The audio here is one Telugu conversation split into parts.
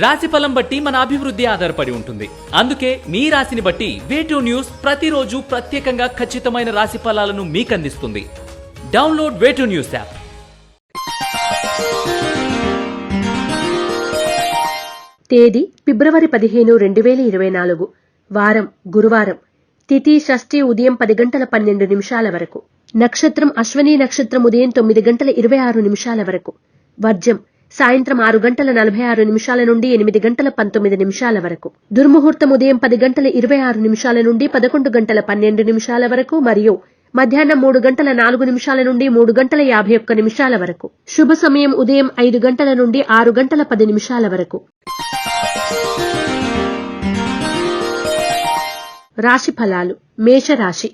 రాశి ఫలం బట్టి మన అభివృద్ధి ఆధారపడి ఉంటుంది. అందుకే మీ రాశిని బట్టి వేటూ న్యూస్ ప్రతిరోజు ప్రత్యేకంగా ఖచ్చితమైన రాశి ఫలాలను మీకు అందిస్తుంది డౌన్లోడ్ వేటూ న్యూస్ యాప్ తేదీ ఫిబ్రవరి పదిహేను రెండు వేల ఇరవై నాలుగు. వారం గురువారం. తిథి షష్ఠి ఉదయం పది గంటల పన్నెండు నిమిషాల వరకు. నక్షత్రం అశ్వని నక్షత్రం ఉదయం తొమ్మిది గంటల ఇరవై ఆరు నిమిషాల వరకు. వర్జం సాయంత్రం ఆరు గంటల నలభై ఆరు నిమిషాల నుండి ఎనిమిది గంటల పంతొమ్మిది నిమిషాల వరకు. దుర్ముహూర్తం ఉదయం పది గంటల ఇరవై ఆరు నిమిషాల నుండి పదకొండు గంటల పన్నెండు నిమిషాల వరకు మరియు మధ్యాహ్నం మూడు గంటల నాలుగు నిమిషాల నుండి మూడు గంటల యాభై ఒక్క నిమిషాల వరకు. శుభ సమయం ఉదయం ఐదు గంటల నుండి ఆరు గంటల పది నిమిషాల వరకు. రాశి ఫలాలు. మేషరాశి.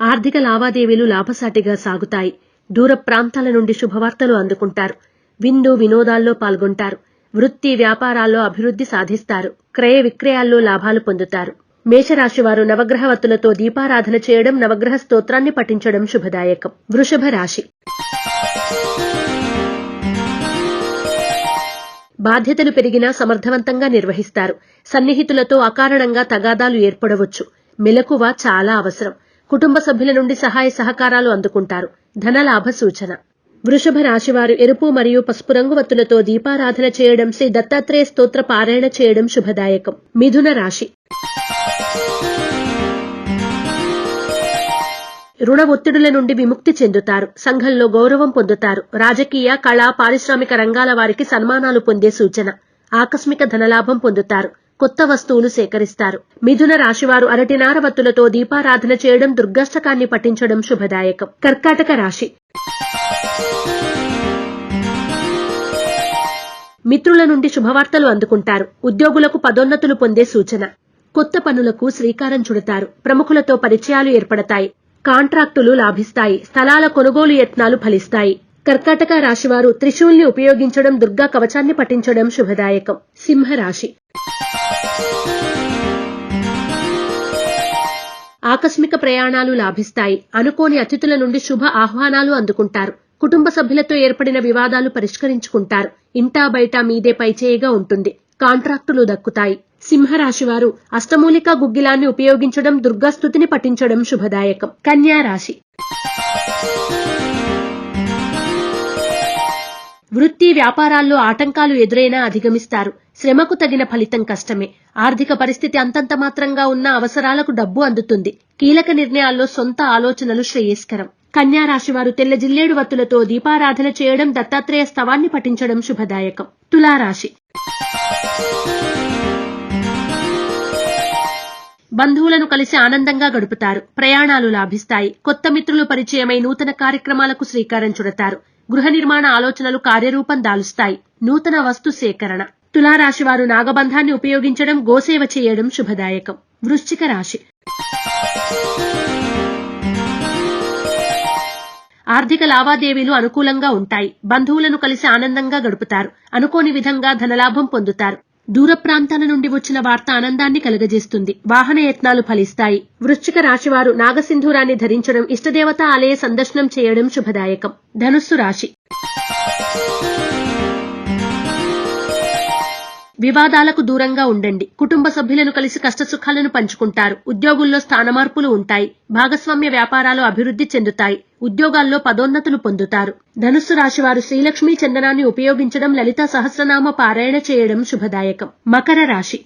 ఆర్థిక లావాదేవీలు లాభసాటిగా సాగుతాయి. దూర ప్రాంతాల నుండి శుభవార్తలు అందుకుంటారు. విందు వినోదాల్లో పాల్గొంటారు. వృత్తి వ్యాపారాల్లో అభివృద్ధి సాధిస్తారు. క్రయ విక్రయాల్లో లాభాలు పొందుతారు. మేషరాశివారు నవగ్రహవత్తులతో దీపారాధన చేయడం నవగ్రహ స్తోత్రాన్ని పఠించడం శుభదాయకం. వృషభ రాశి. బాధ్యతలు పెరిగినా సమర్థవంతంగా నిర్వహిస్తారు. సన్నిహితులతో అకారణంగా తగాదాలు ఏర్పడవచ్చు. మెలకువ చాలా అవసరం. కుటుంబ సభ్యుల నుండి సహాయ సహకారాలు అందుకుంటారు. ధనలాభ సూచన. వృషభ రాశివారు ఎరుపు మరియు పసుపు రంగు వత్తులతో దీపారాధన చేయడం శ్రీ దత్తాత్రేయ స్తోత్ర పారాయణ చేయడం శుభదాయకం. మిథున రాశి. రుణ ఒత్తిడుల నుండి విముక్తి చెందుతారు. సంఘంలో గౌరవం పొందుతారు. రాజకీయ కళా పారిశ్రామిక రంగాల వారికి సన్మానాలు పొందే సూచన. ఆకస్మిక ధనలాభం పొందుతారు. కొత్త వస్తువులు సేకరిస్తారు. మిథున రాశివారు అరటినార వత్తులతో దీపారాధన చేయడం దుర్గాష్టకాన్ని పఠించడం శుభదాయకం. కర్కాటక రాశి. మిత్రుల నుండి శుభవార్తలు అందుకుంటారు. ఉద్యోగులకు పదోన్నతులు పొందే సూచన. కొత్త పనులకు శ్రీకారం చుడతారు. ప్రముఖులతో పరిచయాలు ఏర్పడతాయి. కాంట్రాక్టులు లాభిస్తాయి. స్థలాల కొనుగోలు యత్నాలు ఫలిస్తాయి. కర్కాటక రాశివారు త్రిశూల్ని ఉపయోగించడం దుర్గా కవచాన్ని పఠించడం శుభదాయకం. సింహరాశి. ఆకస్మిక ప్రయాణాలు లాభిస్తాయి. అనుకోని అతిథుల నుండి శుభ ఆహ్వానాలు అందుకుంటారు. కుటుంబ సభ్యులతో ఏర్పడిన వివాదాలు పరిష్కరించుకుంటారు. ఇంటా బయట మీదే పైచేయిగా ఉంటుంది. కాంట్రాక్టులు దక్కుతాయి. సింహరాశి వారు అష్టమూలికా గుగ్గిలాన్ని ఉపయోగించడం దుర్గాస్తుతిని పఠించడం శుభదాయకం. కన్యా రాశి వృత్తి వ్యాపారాల్లో ఆటంకాలు ఎదురైనా అధిగమిస్తారు. శ్రమకు తగిన ఫలితం కష్టమే. ఆర్థిక పరిస్థితి అంతంత మాత్రంగా ఉన్న అవసరాలకు డబ్బు అందుతుంది. కీలక నిర్ణయాల్లో సొంత ఆలోచనలు శ్రేయస్కరం. కన్యా రాశి వారు తెల్ల జిల్లేడు వత్తులతో దీపారాధన చేయడం దత్తాత్రేయ స్తవాన్ని పఠించడం శుభదాయకం. తులారాశి. బంధువులను కలిసి ఆనందంగా గడుపుతారు. ప్రయాణాలు లాభిస్తాయి. కొత్త మిత్రులు పరిచయమై నూతన కార్యక్రమాలకు శ్రీకారం చుడతారు. గృహ నిర్మాణ ఆలోచనలు కార్యరూపం దాలుస్తాయి. నూతన వస్తు సేకరణ. తులారాశి వారు నాగబంధాన్ని ఉపయోగించడం గోసేవ చేయడం శుభదాయకం. వృశ్చిక రాశి. ఆర్థిక లావాదేవీలు అనుకూలంగా ఉంటాయి. బంధువులను కలిసి ఆనందంగా గడుపుతారు. అనుకోని విధంగా ధనలాభం పొందుతారు. దూర ప్రాంతాల నుండి వచ్చిన వార్త ఆనందాన్ని కలుగజేస్తుంది. వాహన యత్నాలు ఫలిస్తాయి. వృశ్చిక రాశివారు నాగసింధూరాన్ని ధరించడం ఇష్టదేవత ఆలయ సందర్శనం చేయడం శుభదాయకం. ధనుస్సు రాశి. వివాదాలకు దూరంగా ఉండండి. కుటుంబ సభ్యులను కలిసి కష్టసుఖాలను పంచుకుంటారు. ఉద్యోగుల్లో స్థానమార్పులు ఉంటాయి. భాగస్వామ్య వ్యాపారాలు అభివృద్ధి చెందుతాయి. ఉద్యోగాల్లో పదోన్నతులు పొందుతారు. ధనుస్సు రాశివారు శ్రీలక్ష్మీ చందనాన్ని ఉపయోగించడం లలిత సహస్రనామ పారాయణ చేయడం శుభదాయకం. మకర రాశి.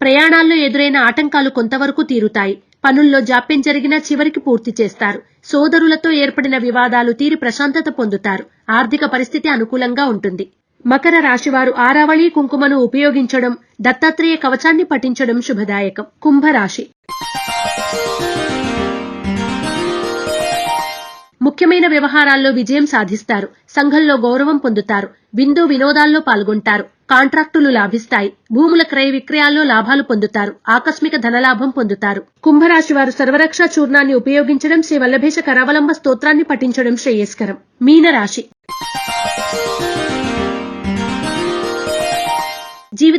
ప్రయాణాల్లో ఎదురైన ఆటంకాలు కొంతవరకు తీరుతాయి. పనుల్లో జాప్యం జరిగినా చివరికి పూర్తి చేస్తారు. సోదరులతో ఏర్పడిన వివాదాలు తీరి ప్రశాంతత పొందుతారు. ఆర్థిక పరిస్థితి అనుకూలంగా ఉంటుంది. మకర రాశివారు ఆరావళి కుంకుమను ఉపయోగించడం దత్తాత్రేయ కవచాన్ని పఠించడం శుభదాయకం. కుంభరాశి. ముఖ్యమైన వ్యవహారాల్లో విజయం సాధిస్తారు. సంఘంలో గౌరవం పొందుతారు. విందు వినోదాల్లో పాల్గొంటారు. కాంట్రాక్టులు లాభిస్తాయి. భూముల క్రయ విక్రయాల్లో లాభాలు పొందుతారు. ఆకస్మిక ధనలాభం పొందుతారు. కుంభరాశి వారు సర్వరక్ష చూర్ణాన్ని ఉపయోగించడం శ్రీ వల్లభేష కరావలంబ స్తోత్రాన్ని పఠించడం శ్రేయస్కరం. మీనరాశి.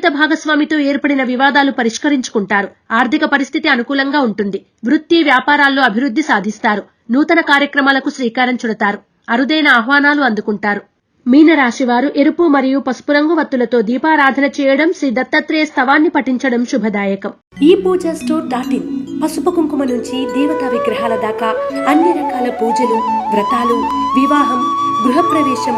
జీవిత భాగస్వామితో ఏర్పడిన వివాదాలు పరిష్కరించుకుంటారు. ఆర్థిక పరిస్థితి అనుకూలంగా ఉంటుంది. వృత్తి వ్యాపారాల్లో అభివృద్ధి సాధిస్తారు. నూతన కార్యక్రమాలకు శ్రీకారం చుడతారు. అరుదైన ఆహ్వానాలు అందుకుంటారు. మీనరాశివారు ఎరుపు మరియు పసుపు రంగు వత్తులతో దీపారాధన చేయడం శ్రీ దత్తాత్రేయ స్తవాన్ని పఠించడం శుభదాయకం. ఈ పూజ స్టోర్ డాట్ ఇన్ పసుపు కుంకుమ నుంచి దేవతా విగ్రహాల దాకా అన్ని రకాల పూజలు వ్రతాలు వివాహం గృహప్రవేశం